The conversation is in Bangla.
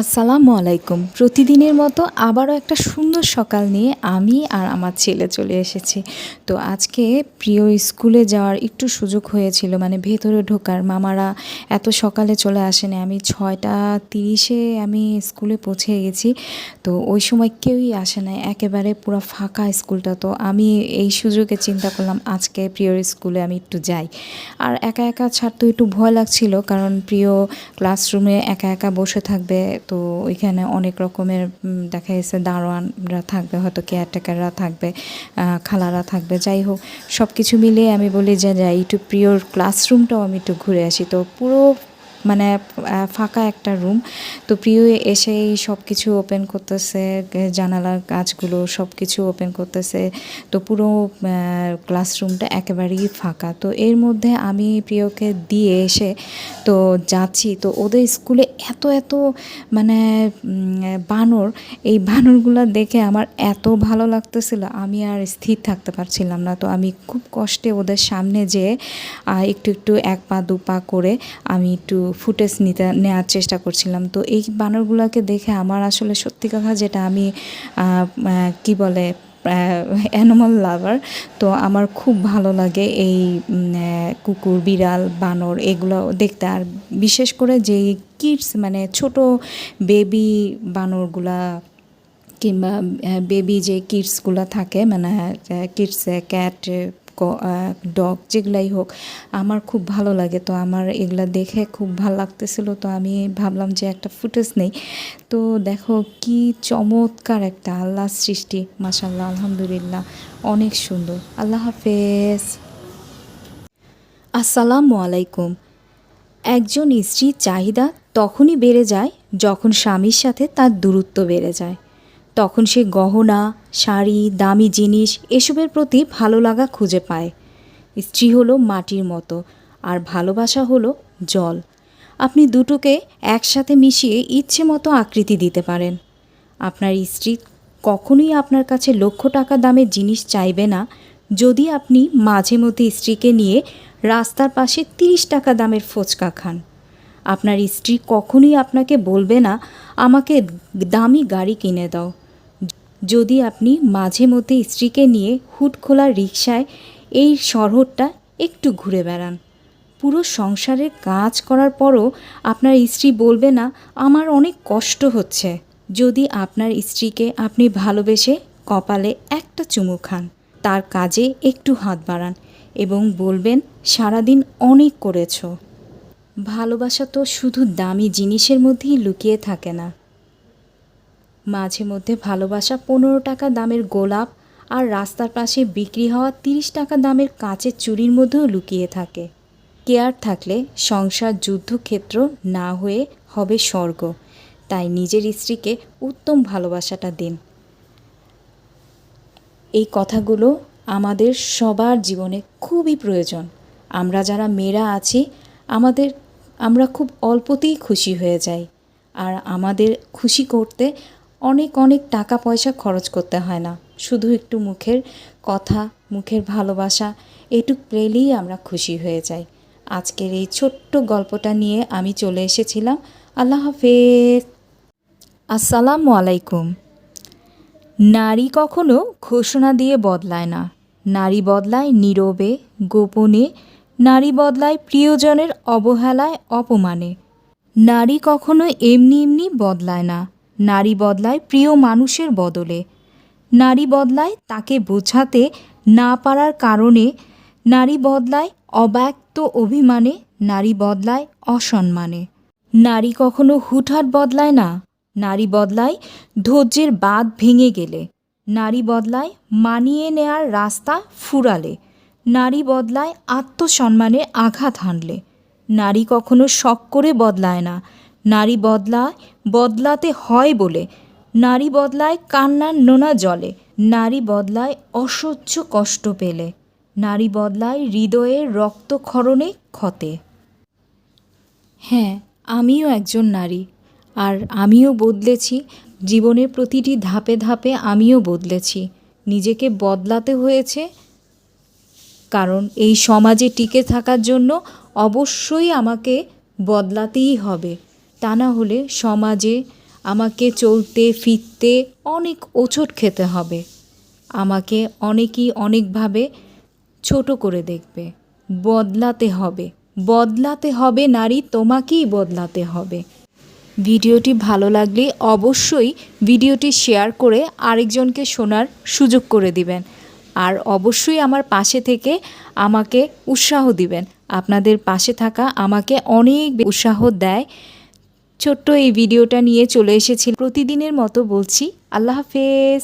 আসসালামু আলাইকুম। প্রতিদিনের মতো আবারও একটা সুন্দর সকাল নিয়ে আমি আর আমার ছেলে চলে এসেছি। তো আজকে প্রিয় স্কুলে যাওয়ার একটু সুযোগ হয়েছিল মানে ভেতরে ঢোকার। মামারা এত সকালে চলে আসেনি। আমি ছয়টা তিরিশে আমি স্কুলে পৌঁছে গেছি। তো ওই সময় কেউই আসে না একেবারে পুরো ফাঁকা স্কুলটা। তো আমি এই সুযোগে চিন্তা করলাম, আজকে প্রিয় স্কুলে আমি একটু যাই। আর একা একা ছাড়তে একটু ভয় লাগছিল, কারণ প্রিয় ক্লাসরুমে একা একা বসে থাকবে তো ওইখানে অনেক রকমের দেখা গেছে দারোয়ানরা থাকবে, হয়তো কেয়ারটেকাররা থাকবে খালারা থাকবে। যাই হোক সব কিছু মিলিয়ে আমি বলি যে যাই একটু প্রিয়র ক্লাসরুমটাও আমি একটু ঘুরে আসি। তো পুরো মানে ফাঁকা একটা রুম তো প্রিয় এসেই সব কিছু ওপেন করতেছে, জানালার কাজগুলো সব কিছু ওপেন করতেছে। তো পুরো ক্লাসরুমটা একেবারেই ফাঁকা। তো এর মধ্যে আমি প্রিয়কে দিয়ে এসে তো যাচ্ছি। তো ওদের স্কুলে এত এত মানে বানর, এই বানরগুলো দেখে আমার এত ভালো লাগতেছিল। আমি আর স্থির থাকতে পারছিলাম না। তো আমি খুব কষ্টে ওদের সামনে যেয়ে একটু একটু এক পা, দু পা করে আমি একটু ফুটেজ নিতে নেওয়ার চেষ্টা করছিলাম। তো এই বানরগুলোকে দেখে আমার আসলে সত্যি কথা যেটা আমি কি বলে অ্যানিমাল লাভার তো আমার খুব ভালো লাগে এই কুকুর, বিড়াল, বানর এগুলো দেখতে। আর বিশেষ করে যেই কিডস মানে ছোট বেবি বানরগুলা কিংবা বেবি যে কিডসগুলো থাকে মানে কিডস ক্যাট ডগ যেগুলাই হোক, আমার খুব ভালো লাগে। তো আমার এগুলা দেখে খুব ভালো লাগতেছিল। তো আমি ভাবলাম যে একটা ফুটেজ নেই। তো দেখো কি চমৎকার একটা আল্লাহ সৃষ্টি। মাসাল্লাহ আলহামদুলিল্লাহ। অনেক সুন্দর। আল্লাহ হাফেজ। আসসালামু আলাইকুম। একজন স্ত্রীর চাহিদা তখনই বেড়ে যায় যখন স্বামীর সাথে তার দূরত্ব বেড়ে যায়। তখন সে গহনা, শাড়ি, দামি জিনিস এসবের প্রতি ভালো লাগা খুঁজে পায়। স্ত্রী হলো মাটির মতো, আর ভালোবাসা হলো জল। আপনি দুটোকে একসাথে মিশিয়ে ইচ্ছে মতো আকৃতি দিতে পারেন। আপনার স্ত্রী কখনোই আপনার কাছে লক্ষ টাকা দামের জিনিস চাইবে না। যদি আপনি মাঝে মধ্যে স্ত্রীকে নিয়ে রাস্তার পাশে তিরিশ টাকা দামের ফুচকা খান। আপনার স্ত্রী কখনোই আপনাকে বলবে না, আমাকে দামি গাড়ি কিনে দাও। যদি আপনি মাঝে মধ্যে স্ত্রীকে নিয়ে হুট খোলা রিকশায় এই শহরটা একটু ঘুরে বেড়ান। পুরো সংসারের কাজ করার পরও আপনার স্ত্রী বলবে না, আমার অনেক কষ্ট হচ্ছে। যদি আপনার স্ত্রীকে আপনি ভালোবেসে কপালে একটা চুমু খান, তার কাজে একটু হাত বাড়ান এবং বলবেন, সারাদিন অনেক করেছ। ভালোবাসা তো শুধু দামি জিনিসের মধ্যেই লুকিয়ে থাকে না। মাঝে মধ্যে ভালোবাসা পনেরো টাকা দামের গোলাপ আর রাস্তার পাশে বিক্রি হওয়া তিরিশ টাকা দামের কাঁচের চুরির মধ্যেও লুকিয়ে থাকে। কেয়ার থাকলে সংসার, যুদ্ধক্ষেত্র না হয়ে হবে স্বর্গ। তাই নিজের স্ত্রীকে উত্তম ভালোবাসাটা দিন। এই কথাগুলো আমাদের সবার জীবনে খুবই প্রয়োজন। আমরা যারা মেয়েরা আছি, আমাদের, আমরা খুব অল্পতেই খুশি হয়ে যাই। আর আমাদের খুশি করতে অনেক অনেক টাকা পয়সা খরচ করতে হয় না। শুধু একটু মুখের কথা, মুখের ভালোবাসা, এটুক পেলেই আমরা খুশি হয়ে যাই। আজকের এই ছোট্ট গল্পটা নিয়ে আমি চলে এসেছিলাম। আল্লাহ হাফেজ। আসসালামু আলাইকুম। নারী কখনো ঘোষণা দিয়ে বদলায় না। নারী বদলায় নীরবে, গোপনে। নারী বদলায় প্রিয়জনের অবহেলায়, অপমানে। নারী কখনো এমনি এমনি বদলায় না। নারী বদলায় প্রিয় মানুষের বদলে। নারী বদলায় তাকে বোঝাতে না পারার কারণে নারী বদলায় অব্যক্ত অভিমানে, নারী বদলায় অসম্মানে। নারী কখনো হুটহাট বদলায় না। নারী বদলায় ধৈর্যের বাঁধ ভেঙে গেলে। নারী বদলায় মানিয়ে নেয়ার রাস্তা ফুরালে। নারী বদলায় আত্মসম্মানে আঘাত হানলে। নারী কখনো শখ করে বদলায় না। নারী বদলায়, বদলাতে হয় বলে। নারী বদলায় কান্নার নোনা জলে। নারী বদলায় অসহ্য কষ্ট পেলে। নারী বদলায় হৃদয়ের রক্তক্ষরণে ক্ষতে। হ্যাঁ আমিও একজন নারী। আর আমিও বদলেছি। জীবনের প্রতিটি ধাপে ধাপে আমিও বদলেছি। নিজেকে বদলাতে হয়েছে। কারণ এই সমাজে টিকে থাকার জন্য অবশ্যই আমাকে বদলাতেই হবে। তা না হলে সমাজে আমাকে চলতে, ফিরতে অনেক ওচট খেতে হবে। আমাকে অনেকেই অনেকভাবে ছোট করে দেখবে। বদলাতে হবে। বদলাতে হবে নারী, তোমাকেই বদলাতে হবে। ভিডিওটি ভালো লাগলে অবশ্যই ভিডিওটি শেয়ার করে আরেকজনকে শোনার সুযোগ করে দিবেন। আর অবশ্যই আমার পাশে থেকে আমাকে উৎসাহ দিবেন। আপনাদের পাশে থাকা আমাকে অনেক উৎসাহ দেয়। ছোট্ট এই ভিডিওটা নিয়ে চলে এসেছি। প্রতিদিনের মতো বলছি আল্লাহ হাফেজ।